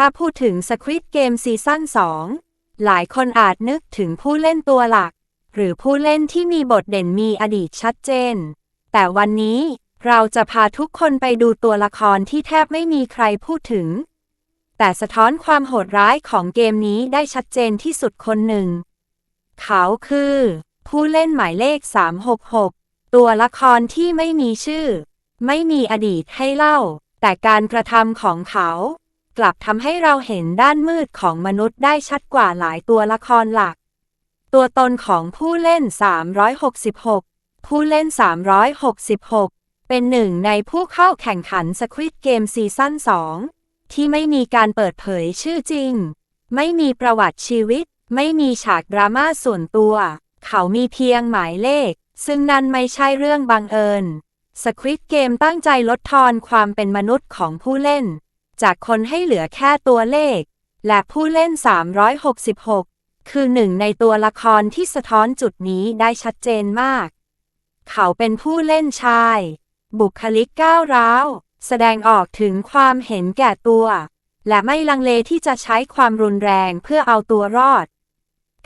ถ้าพูดถึง Squid Game ซีซั่น2 หลายคนอาจนึกถึงผู้เล่นตัวหลัก หรือผู้เล่นที่มีบทเด่นมีอดีตชัดเจน แต่วันนี้เราจะพาทุกคนไปดูตัวละครที่แทบไม่มีใครพูดถึง แต่สะท้อนความโหดร้ายของเกมนี้ได้ชัดเจนที่สุดคนหนึ่ง เขาคือ ผู้เล่นหมายเลข 366 ตัวละครที่ไม่มีชื่อ ไม่มีอดีตให้เล่า แต่การกระทำของเขา กลับทำให้เราเห็นด้านมืดของมนุษย์ได้ชัดกว่าหลายตัวละครหลัก ตัวตนของผู้เล่น 366 ผู้เล่น 366 เป็นหนึ่งในผู้เข้าแข่งขัน Squid Game ซีซั่น2 ที่ไม่มีการเปิดเผยชื่อจริง ไม่มีประวัติชีวิต ไม่มีฉากดราม่าส่วนตัว เขามีเพียงหมายเลข ซึ่งนั่นไม่ใช่เรื่องบังเอิญ Squid Game ตั้งใจลดทอนความเป็นมนุษย์ของผู้เล่น จากคนให้เหลือแค่ตัวเลข และผู้เล่น 366 คือหนึ่งในตัวละครที่สะท้อนจุดนี้ได้ชัดเจนมาก เขาเป็นผู้เล่นชาย บุคลิกก้าวร้าว แสดงออกถึงความเห็นแก่ตัว และไม่ลังเลที่จะใช้ความรุนแรงเพื่อเอาตัวรอด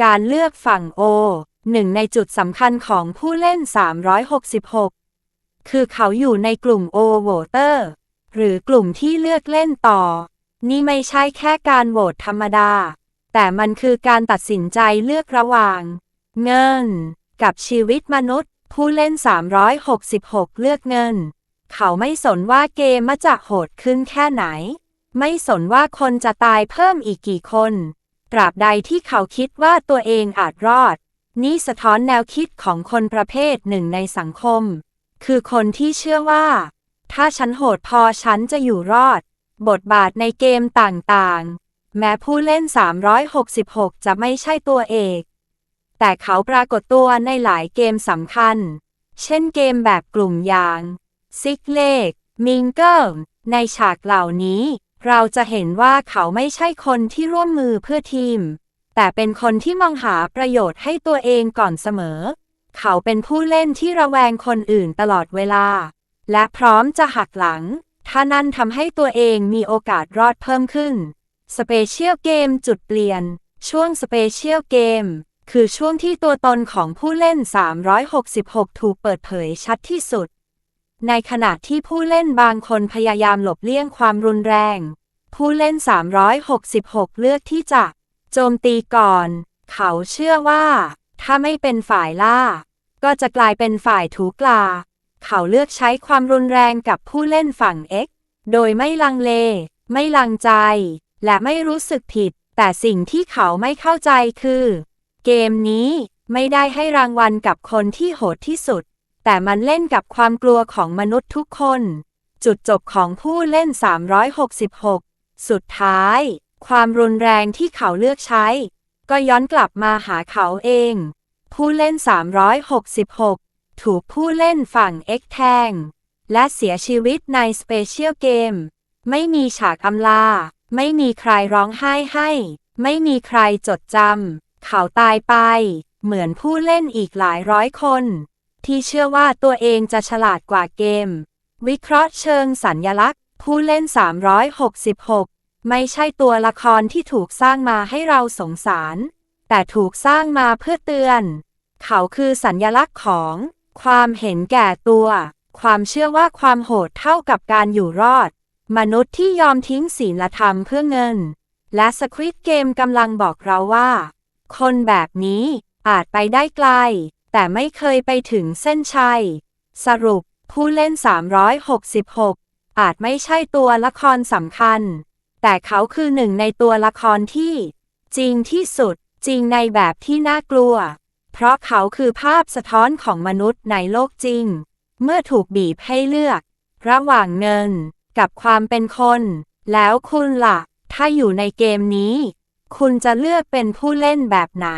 การเลือกฝั่งโอหนึ่งในจุดสำคัญของผู้เล่น 366 คือเขาอยู่ในกลุ่มโอโวเตอร์ หรือกลุ่มที่เลือกเล่นต่อ นี่ไม่ใช่แค่การโหวตธรรมดา แต่มันคือการตัดสินใจเลือกระหว่าง เงิน กับชีวิตมนุษย์ ผู้เล่น 366 เลือกเงิน เขาไม่สนว่าเกมจะโหดขึ้นแค่ไหน ไม่สนว่าคนจะตายเพิ่มอีกกี่คน ตราบใดที่เขาคิดว่าตัวเองอาจรอด นี่สะท้อนแนวคิดของคนประเภทหนึ่งในสังคม คือคนที่เชื่อว่า ถ้าฉันโหดพอฉันจะอยู่รอด บทบาทในเกมต่างๆ แม้ผู้เล่น 366 จะไม่ใช่ตัวเอก แต่เขาปรากฏตัวในหลายเกมสำคัญ เช่นเกมแบบกลุ่มอย่าง ซิกเลก มิงเกิล ในฉากเหล่านี้ เราจะเห็นว่าเขาไม่ใช่คนที่ร่วมมือเพื่อทีม แต่เป็นคนที่มองหาประโยชน์ให้ตัวเองก่อนเสมอ เขาเป็นผู้เล่นที่ระแวงคนอื่นตลอดเวลา และพร้อมจะหักหลัง ถ้านั่นทำให้ตัวเองมีโอกาสรอดเพิ่มขึ้นสเปเชียลเกมจุดเปลี่ยน ช่วงสเปเชียลเกมคือช่วงที่ตัวตนของผู้เล่น 366 ถูกเปิดเผยชัดที่สุด ในขณะที่ผู้เล่นบางคนพยายามหลบเลี่ยงความรุนแรง ผู้เล่น 366 เลือกที่จะ โจมตีก่อน เขาเชื่อว่า ถ้าไม่เป็นฝ่ายล่า ก็จะกลายเป็นฝ่ายถูกลา เขาเลือกใช้ความรุนแรงกับผู้เล่นฝั่ง X โดยไม่ลังเล ไม่ลังใจ และไม่รู้สึกผิด แต่สิ่งที่เขาไม่เข้าใจคือ เกมนี้ไม่ได้ให้รางวัลกับคนที่โหดที่สุด แต่มันเล่นกับความกลัวของมนุษย์ทุกคน จุดจบของผู้เล่น 366 สุดท้าย ความรุนแรงที่เขาเลือกใช้ ก็ย้อนกลับมาหาเขาเอง ผู้เล่น 366 ถูกผู้เล่นฝั่ง X แทง และเสียชีวิตในสเปเชียลเกม ไม่มีฉากอำลา ไม่มีใครร้องไห้ให้ ไม่มีใครจดจำ เขาตายไป เหมือนผู้เล่นอีกหลายร้อยคน ที่เชื่อว่าตัวเองจะฉลาดกว่าเกม วิเคราะห์เชิงสัญญลักษณ์ ผู้เล่น 366 ไม่ใช่ตัวละครที่ถูกสร้างมาให้เราสงสาร แต่ถูกสร้างมาเพื่อเตือน เขาคือสัญญลักษณ์ของ ความเห็นแก่ตัว ความเชื่อว่าความโหดเท่ากับการอยู่รอด มนุษย์ที่ยอมทิ้งศีลธรรมเพื่อเงิน และสควิตเกมกำลังบอกเราว่า คนแบบนี้อาจไปได้ไกล แต่ไม่เคยไปถึงเส้นชัย สรุปผู้เล่น 366 อาจไม่ใช่ตัวละครสำคัญ แต่เขาคือหนึ่งในตัวละครที่ จริงที่สุด จริงในแบบที่น่ากลัว เพราะเขาคือภาพสะท้อนของมนุษย์ในโลกจริง เมื่อถูกบีบให้เลือก ระหว่างเงินกับความเป็นคน แล้วคุณล่ะ ถ้าอยู่ในเกมนี้ คุณจะเลือกเป็นผู้เล่นแบบไหน